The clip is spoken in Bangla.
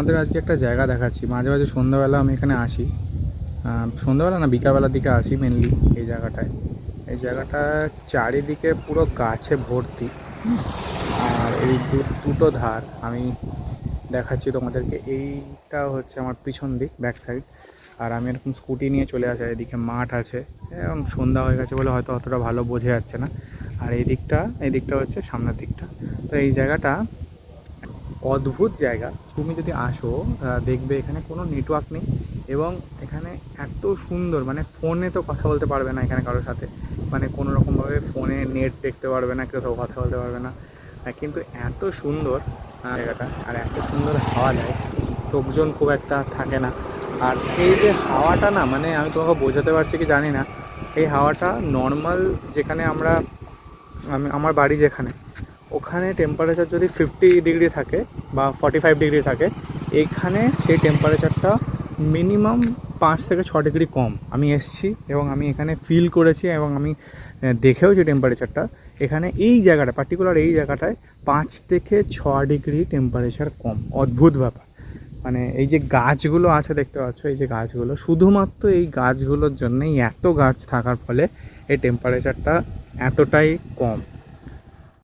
তোমাদের আজকে একটা জায়গা দেখাচ্ছি। মাঝে মাঝে সন্ধ্যাবেলা আমি এখানে আসি। সন্ধ্যাবেলা না, বিকালবেলার দিকে আসি মেনলি এই জায়গাটায়। এই জায়গাটা চারিদিকে পুরো গাছে ভর্তি। আর এই দুটো ধার আমি দেখাচ্ছি তোমাদেরকে। এইটা হচ্ছে আমার পিছন দিক ব্যাক সাইড আর আমি এরকম স্কুটি নিয়ে চলে আসি এদিকে মাঠ আছে। এবং সন্ধ্যা হয়ে গেছে বলে হয়তো অতটা ভালো বোঝা যাচ্ছে না। আর এই দিকটা এই দিকটা হচ্ছে সামনের দিকটা। তো এই জায়গাটা অদ্ভুত জায়গা। তুমি যদি আসো দেখবে এখানে কোনো নেটওয়ার্ক নেই এবং এখানে এত সুন্দর মানে ফোনে তো কথা বলতে পারবে না এখানে কারোর সাথে। মানে কোনো রকমভাবে ফোনে নেট দেখতে পারবে না, কেউ কথা বলতে পারবে না। কিন্তু এত সুন্দর জায়গাটা আর এত সুন্দর হাওয়া দেয়। লোকজন খুব একটা থাকে না। আর এই যে হাওয়াটা না মানে আমি তোমাকে বোঝাতে পারছি কি জানি না, এই হাওয়াটা নর্মাল যেখানে আমরা, আমি, আমার বাড়ি যেখানে ওখানে টেম্পারেচার যদি ফিফটি ডিগ্রি থাকে বা ফর্টি ফাইভ ডিগ্রি থাকে এইখানে সেই টেম্পারেচারটা মিনিমাম পাঁচ থেকে ছ ডিগ্রি কম। আমি এসছি এবং আমি এখানে ফিল করেছি এবং আমি দেখেওছি টেম্পারেচারটা এখানে এই জায়গাটা পার্টিকুলার এই জায়গাটায় পাঁচ থেকে ছ ডিগ্রি টেম্পারেচার কম। অদ্ভুত ব্যাপার। মানে এই যে গাছগুলো আছে, দেখতে পাচ্ছ এই যে গাছগুলো, শুধুমাত্র এই গাছগুলোর জন্যেই এত গাছ থাকার ফলে এই টেম্পারেচারটা এতটাই কম।